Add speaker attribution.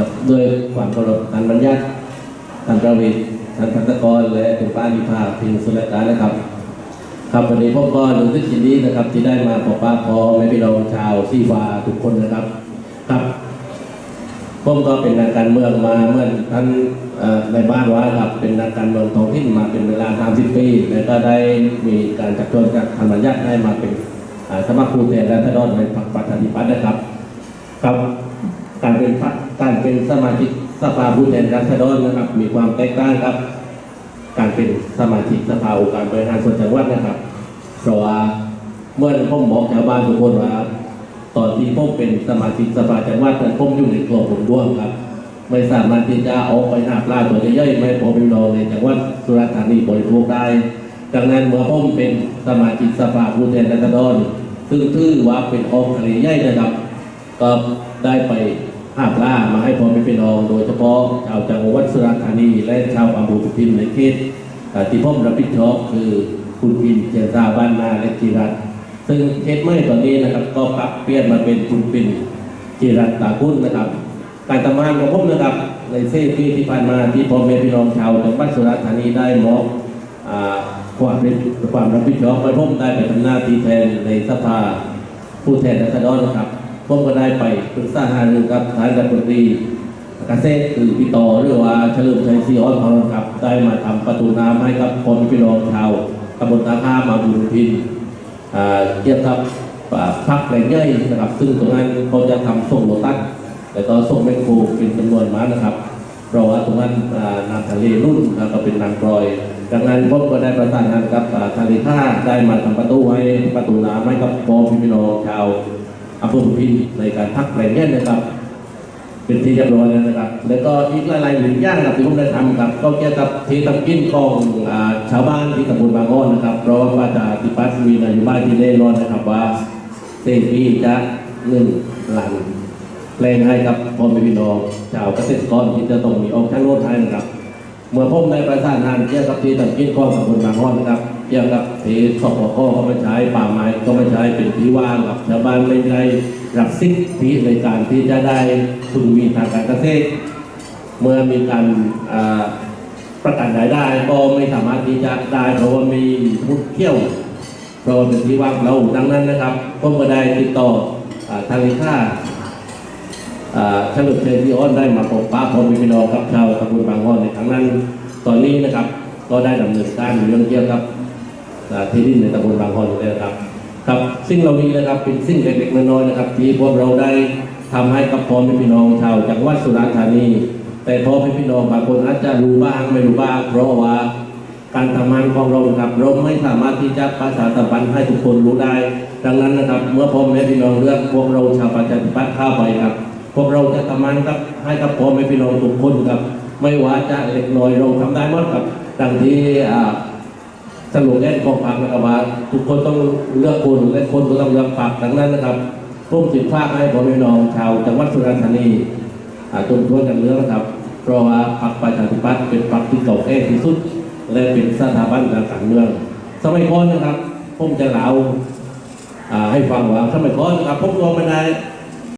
Speaker 1: กับด้วยความเคารพท่านบรรยัติท่านประวิทย์ท่านพัฒกรและคุณป้านิพาพิงสุรการนะครับ ครับวันนี้ผมก็รู้สึกยินดีนะครับ ที่ได้มาพบปะพอแม่พี่น้องชาวซีวาทุกคนนะครับ ครับผมก็เป็นนักการเมืองมาเมื่อท่านในบ้านว่าครับเป็นนักการเมืองท้องถิ่นมาเป็นเวลา 30 ปี แล้วก็ได้มีการจัดชวนจากธรรมยัติให้มาเป็นอ่าสมัครผู้แทนราษฎรในพรรคประชาธิปัตย์นะครับ ครับการเป็นพรรค การเป็นสมาชิกสภาผู้แทนราษฎรนะครับ มีความแตกต่างครับ การเป็นสมาชิกสภาองค์การบริหารส่วนจังหวัดนะครับ เพราะว่าเมื่อผมบอกชาวบ้านทุกคนว่าตอนที่ผมเป็นสมาชิกสภาจังหวัดนั้นผมอยู่ในครัวผมร่วมครับ ไม่สามารถที่จะเอาไปหาปลาตัวย่อยๆไม่พอพี่น้องในจังหวัดสุราษฎร์ธานีบริโภคได้ ดังนั้นเมื่อผมเป็นสมาชิกสภาผู้แทนราษฎรซึ่งถือว่าเป็นองค์คดีใหญ่นะครับก็ได้ไป หาปลามาให้พ่อแม่พี่น้อง โดยเฉพาะชาวจังหวัดสุราษฎร์ธานี และชาวอำเภอพุพินในเขตเอ่อที่ผมรับผิดชอบคือคุณพินเจยรราบ้านนาและจีรัตซึ่งเขตเมื่อตอนนี้นะครับ ก็ปรับเปลี่ยนมาเป็นคุณพินจีรัตตาคุณนะครับ การทำงานของผมนะครับ ในเส้นปีที่ผ่านมาที่พ่อแม่พี่น้องชาวจังหวัดสุราษฎร์ธานีได้มอบความรับความรับผิดชอบไปผมได้ไปทำหน้าที่แทนในสภาผู้แทนราษฎรนะครับ ผมก็ได้ไปปรึกษาหารือกับทางรัฐมนตรีเกษตรคือพี่ต่อหรือว่าเฉลิมชัยซีออนของเรครับ ได้มาทำประตูน้ำให้กับคนพี่น้องชาวตำบลตาข้ามาบุญพินเกี่ยวกับอ่าพักแหล่งย่อยนะครับ ซึ่งตรงนั้นเขาจะทำส่งโลตัสแล้วก็ส่งแมคโครเป็นจำนวนมากนะครับเพราะว่าตรงนั้นอ่าน้ำทะเลนุ่นแล้วก็เป็นน้ำกรอยดังนั้นผมก็ได้ประสานงานกับอ่าทางเลขาได้มาทำประตูให้ประตูน้ำให้กับพ่อพี่น้องชาว อำเภอพุพินในการพักแหล่งเนี้ยนะครับ เป็นที่เรียบร้อยแล้วนะครับ แล้วก็อีกหลายๆหนึ่งย่างครับที่ผมได้ทำครับก็เกี่ยวกับที่ทำกินของอชาวบ้านที่ตำบลบางอ้อนนะครับเพราะว่าประชาธิปัตย์มีนโยบายที่แน่นอนนะครับว่าเซฟีจะหนึ่งหลังแปลงให้กับพ่อแม่พี่น้องชาวเกษตรกรที่จะต้องมีออกทางโน้นให้นะครับ เมื่อผมได้ประสานงานเกี่ยวกับที่ทำกินข้อสมบูรณ์บางห้องนะครับ เกี่ยวกับที่สปกก็ไม่ใช้ป่าไม้ก็ไม่ใช้เป็นที่ว่างกับชาวบ้านไม่ได้รับสิทธิในการที่จะได้ทุนมีทางการเกษตร เมื่อมีการประกันรายได้ก็ไม่สามารถที่จะได้เพราะว่ามีพุทธเที่ยวเพราะว่าเป็นที่ว่างเราดังนั้นนะครับผมก็ได้ติดต่อทางเลขาอ่าเฉลิมชัยที่อ้อนได้มาพบป้าพรมีพี่น้องกับชาวตำบลบางอ้อนในครั้งนั้น ตอนนี้นะครับก็ได้ดำเนินการเรื่องเกี่ยวกับ ที่ดินในตำบลบางอ้อนเลยนะครับครับสิ่งเหล่านี้นะครับเป็นสิ่งเล็กๆน้อยๆนะครับ ที่พวกเราได้ทำให้กับพ่อแม่พี่น้องชาวจังหวัดสุราษฎร์ธานี แต่พ่อแม่พี่น้องบางคนอาจจะรู้บ้างไม่รู้บ้าง เพราะว่าการทำงานของเราครับเราไม่สามารถที่จะประชาสัมพันให้ทุกคนรู้ได้ ดังนั้นนะครับ เมื่อพ่อแม่พี่น้องเลือกพวกเราชาวประชาธิปัตย์ข้าไปครับ พวกเราจะทำงานครับให้กับพ่อแม่พี่น้องทุกคนครับ ไม่ว่าจะเล็กน้อยเราทำได้หมดครับดังที่อ่า สรุปแน่นของพรรคนะครับว่าทุกคนต้องเลือกคนและคนก็ต้องเลือกพรรคดังนั้นนะครับร่วมสิทธิภาคให้พ่อแม่น้องชาวจังหวัดสุราษฎร์ธานีอ่าจนทั่วกันเรื่องนะครับ เพราะว่าพรรคประชาธิปัตย์เป็นพรรคที่เก่าแก่ที่สุด และเป็นสถาบันทางการเมือง สมัยก่อนนะครับผมจะเล่าให้ฟังว่าสมัยก่อนนะครับผมรวมไปใน